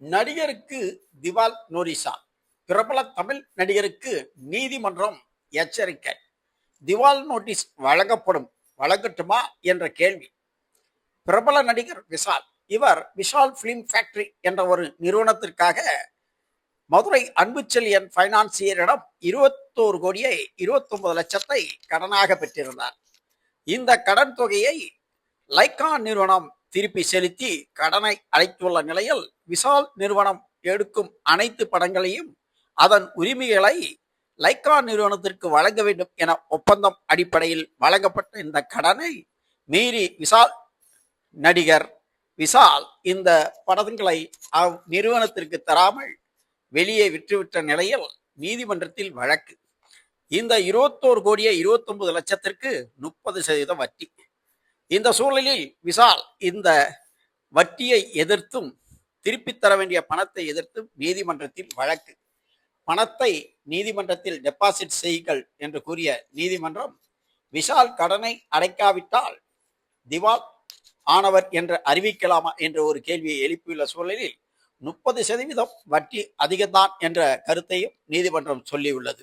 நடிகருக்கு திவால் நோரிசா பிரபல தமிழ் நடிகருக்கு நீதிமன்றம் எச்சரிக்கை. திவால் நோட்டீஸ் வழங்கப்படும் வழங்கட்டுமா என்ற கேள்வி. பிரபல நடிகர் விஷால் இவர் விஷால் பிலிம் ஃபேக்டரி என்ற ஒரு நிறுவனத்திற்காக மதுரை அன்புச்செழியன் பைனான்சியரிடம் இருபத்தோரு கோடியை இருபத்தொன்பது லட்சத்தை கடனாக பெற்றிருந்தார். இந்த கடன் தொகையை லைக்கா நிறுவனம் திருப்பி செலுத்தி கடனை அடைத்துள்ள நிலையில் விஷால் நிறுவனம் எடுக்கும் அனைத்து படங்களையும் அதன் உரிமைகளை லைக்கா நிறுவனத்திற்கு வழங்க வேண்டும் என ஒப்பந்தம் அடிப்படையில் வழங்கப்பட்ட இந்த கடனை மீறி விஷால் நடிகர் விஷால் இந்த படங்களை அவ் நிறுவனத்திற்கு தராமல் வெளியே விற்றுவிட்ட நிலையில் நீதிமன்றத்தில் வழக்கு. இந்த இருபத்தோரு கோடியே இருபத்தொன்பது லட்சத்திற்கு முப்பது சதவீதம் வட்டி. இந்த சூழலில் விஷால் இந்த வட்டியை எதிர்த்தும் திருப்பித் தர வேண்டிய பணத்தை எதிர்த்தும் நீதிமன்றத்தில் வழக்கு. பணத்தை நீதிமன்றத்தில் டெபாசிட் செய்யுங்கள் என்று கூறிய நீதிமன்றம் விஷால் கடனை அடைக்காவிட்டால் திவால் ஆனவர் என்று அறிவிக்கலாமா? என்ற ஒரு கேள்வியை எழுப்பியுள்ள சூழலில் முப்பது சதவீதம் வட்டி அதிகம்தான் என்ற கருத்தையும் நீதிமன்றம் சொல்லியுள்ளது.